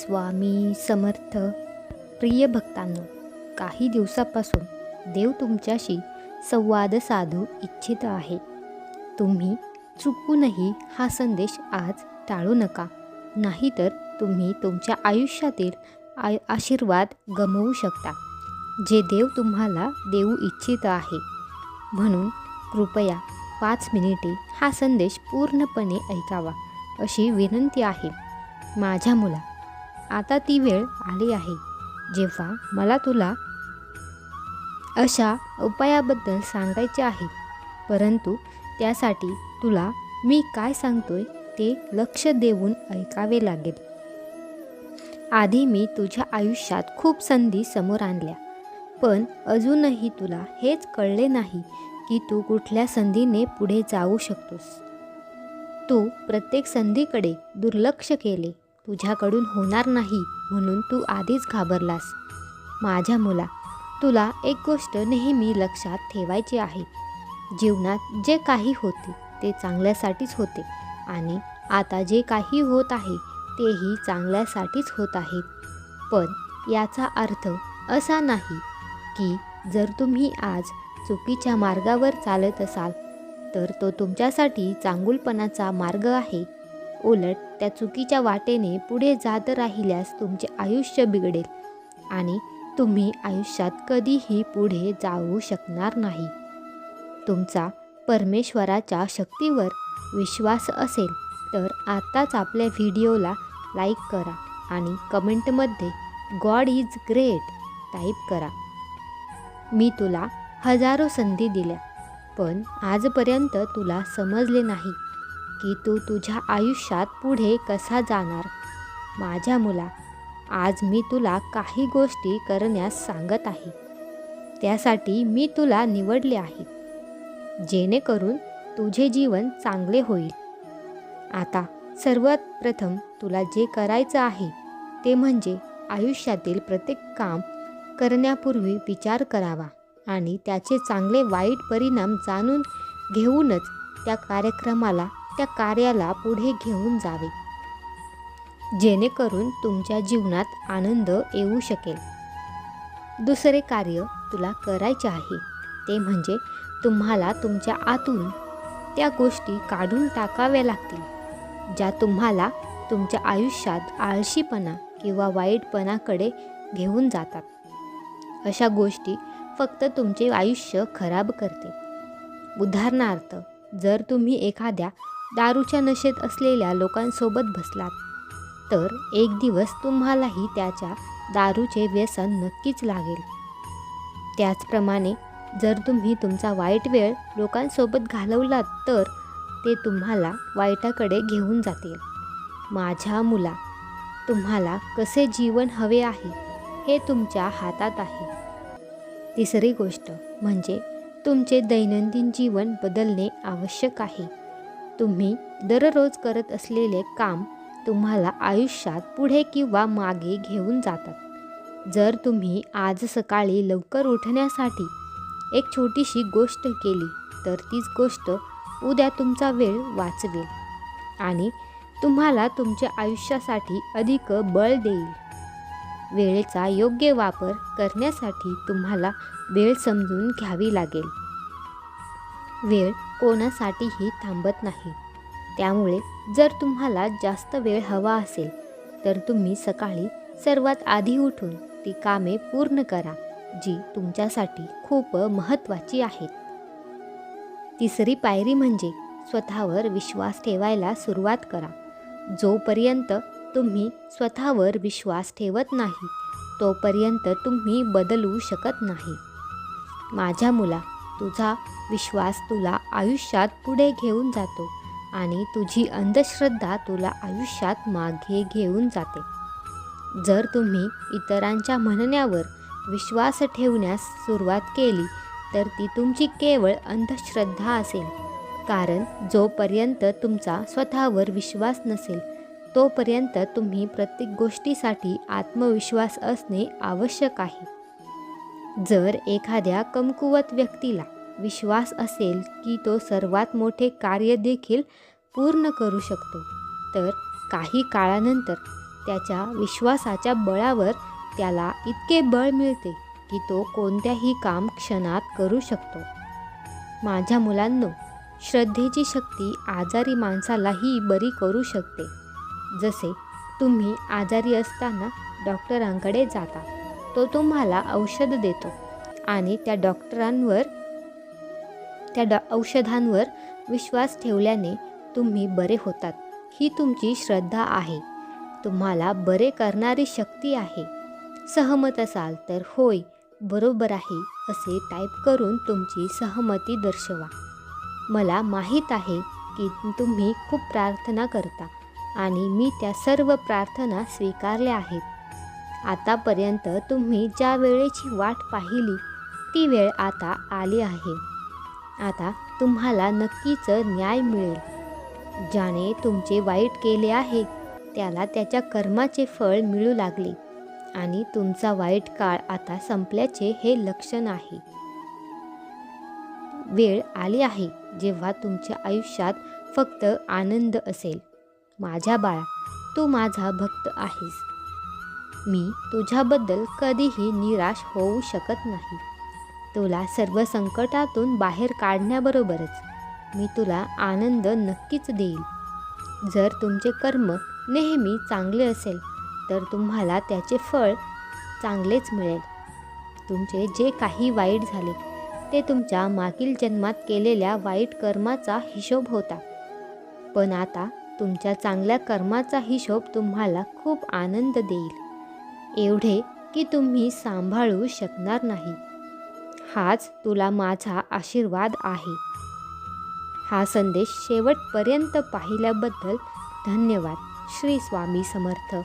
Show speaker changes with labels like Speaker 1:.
Speaker 1: स्वामी समर्थ. प्रिय भक्तांनो काही दिवसापासून देव तुमच्याशी संवाद साधू इच्छित आहे. तुम्ही चुकूनही हा संदेश आज टाळू नका. नाहीतर तुम्ही तुमच्या आयुष्यातील आय आशीर्वाद गमवू शकता. जे देव तुम्हाला देऊ इच्छित आहे. म्हणून कृपया पाच मिनिटे हा संदेश पूर्णपणे ऐकावा अशी विनंती आहे. माझ्या मुला आता ती वेळ आली आहे. जेव्हा मला तुला अशा उपायाबद्दल सांगायचे आहे परंतु त्यासाठी तुला मी काय सांगतोय ते लक्ष देऊन ऐकावे लागेल. आधी मी तुझ्या आयुष्यात खूप संधी समोर आणल्या पण अजूनही तुला हेच कळले नाही की तू कुठल्या संधीने पुढे जाऊ शकतोस. तू प्रत्येक संधीकडे दुर्लक्ष केले. तुझ्याकडून होणार नाही म्हणून तू आधीच घाबरलास. माझ्या मुला तुला एक गोष्ट नेहमी लक्षात ठेवायची आहे. जीवनात जे काही होते ते चांगल्यासाठीच होते आणि आता जे काही होत आहे तेही चांगल्यासाठीच होत आहे. पण याचा अर्थ असा नाही की जर तुम्ही आज चुकीच्या मार्गावर चालत असाल तर तो तुमच्यासाठी चांगुलपणाचा मार्ग आहे. उलट त्या चुकीच्या वाटेने पुढे जात राहिल्यास तुमचे आयुष्य बिघडेल आणि तुम्ही आयुष्यात कधीही पुढे जाऊ शकणार नाही. तुमचा परमेश्वराच्या शक्तीवर विश्वास असेल तर आत्ताच आपल्या व्हिडिओला लाईक करा आणि कमेंटमध्ये गॉड इज ग्रेट टाईप करा. मी तुला हजारो संधी दिल्या पण आजपर्यंत तुला समजले नाही. की तू तुझ्या आयुष्यात पुढे कसा जाणार? माझ्या मुला आज मी तुला काही गोष्टी करण्यास सांगत आहे. त्यासाठी मी तुला निवडले आहे. जेणेकरून तुझे जीवन चांगले होईल. आता सर्वात प्रथम तुला जे करायचं आहे ते म्हणजे आयुष्यातील प्रत्येक काम करण्यापूर्वी विचार करावा आणि त्याचे चांगले वाईट परिणाम जाणून घेऊनच त्या कार्यक्रमाला त्या कार्याला पुढे घेऊन जावे. जेणेकरून तुमच्या जीवनात आनंद येऊ शकेल. दुसरे कार्य तुला करायचे आहे ते म्हणजे तुम्हाला तुमच्या आतून त्या गोष्टी काढून टाकाव्या लागतील ज्या तुम्हाला तुमच्या आयुष्यात आळशीपणा किंवा वाईटपणाकडे घेऊन जातात. अशा गोष्टी फक्त तुमचे आयुष्य खराब करते उदाहरणार्थ जर तुम्ही एखाद्या दारूच्या नशेत असलेल्या लोकांसोबत बसलात. तर एक दिवस तुम्हालाही त्याच्या दारूचे व्यसन नक्कीच लागेल. त्याचप्रमाणे जर तुम्ही तुमचा वाईट वेळ लोकांसोबत घालवलात तर ते तुम्हाला वाईटाकडे घेऊन जातील. माझ्या मुला तुम्हाला कसे जीवन हवे आहे हे तुमच्या हातात आहे. तिसरी गोष्ट म्हणजे तुमचे दैनंदिन जीवन बदलणे आवश्यक आहे. तुम्ही दररोज करत असलेले काम तुम्हाला आयुष्यात पुढे किंवा मागे घेऊन जातात. जर तुम्ही आज सकाळी लवकर उठण्यासाठी एक छोटीशी गोष्ट केली तर तीच गोष्ट उद्या तुमचा वेळ वाचवेल आणि तुम्हाला तुमच्या आयुष्यासाठी अधिक बळ देईल. वेळेचा योग्य वापर करण्यासाठी तुम्हाला वेळ समजून घ्यावी लागेल. वेळ कोणासाठीही थांबत नाही. त्यामुळे जर तुम्हाला जास्त वेळ हवा असेल तर तुम्ही सकाळी सर्वात आधी उठून ती कामे पूर्ण करा जी तुमच्यासाठी खूप महत्त्वाची आहेत. तिसरी पायरी म्हणजे स्वतःवर विश्वास ठेवायला सुरुवात करा. जोपर्यंत तुम्ही स्वतःवर विश्वास ठेवत नाही तोपर्यंत तुम्ही बदलू शकत नाही. माझ्या मुला तुझा विश्वास तुला आयुष्यात पुढे घेऊन जातो आणि तुझी अंधश्रद्धा तुला आयुष्यात मागे घेऊन जाते. जर तुम्ही इतरांच्या म्हणण्यावर विश्वास ठेवण्यास सुरुवात केली तर ती तुमची केवळ अंधश्रद्धा असेल. कारण जोपर्यंत तुमचा स्वतःवर विश्वास नसेल तोपर्यंत तुम्ही प्रत्येक गोष्टीसाठी आत्मविश्वास असणे आवश्यक आहे. जर एखाद्या कमकुवत व्यक्तीला विश्वास असेल की तो सर्वात मोठे कार्य देखील पूर्ण करू शकतो तर काही काळानंतर त्याच्या विश्वासाच्या बळावर त्याला इतके बळ मिळते की तो कोणत्याही काम क्षणात करू शकतो. माझ्या मुलांनो श्रद्धेची शक्ती आजारी माणसालाही बरी करू शकते. जसे तुम्ही आजारी असताना डॉक्टरांकडे जाता तो तुम्हाला औषध देतो. आणि त्या डॉक्टरांवर त्या डॉ औषधांवर विश्वास ठेवल्याने तुम्ही बरे होतात. ही तुमची श्रद्धा आहे. तुम्हाला बरे करणारी शक्ती आहे. सहमत असाल तर होय बरोबर आहे असे टाईप करून तुमची सहमती दर्शवा. मला माहीत आहे की तुम्ही खूप प्रार्थना करता आणि मी त्या सर्व प्रार्थना स्वीकारल्या आहेत. आतापर्यंत तुम्ही ज्या वेळेची वाट पाहिली ती वेळ आता आली आहे. आता तुम्हाला नक्कीच न्याय मिळेल. ज्याने तुमचे वाईट केले आहे त्याला त्याच्या कर्माचे फळ मिळू लागले आणि तुमचा वाईट काळ आता संपल्याचे हे लक्षण आहे. वेळ आली आहे जेव्हा तुमच्या आयुष्यात फक्त आनंद असेल. माझ्या बाळा तू माझा भक्त आहेस. मी तुझ्याबद्दल कधीही निराश होऊ शकत नाही. तुला सर्व संकटातून बाहेर काढण्याबरोबरच मी तुला आनंद नक्कीच देईल. जर तुमचे कर्म नेहमी चांगले असेल तर तुम्हाला त्याचे फळ चांगलेच मिळेल. तुमचे जे काही वाईट झाले ते तुमच्या मागील जन्मात केलेल्या वाईट कर्माचा हिशोब होता. पण आता तुमच्या चांगल्या कर्माचा हिशोब तुम्हाला खूप आनंद देईल. एवढे की तुम्ही सांभाळू शकणार नाही. हाच तुला माझा आशीर्वाद आहे. हा संदेश शेवटपर्यंत पाहिल्याबद्दल धन्यवाद. श्री स्वामी समर्थ.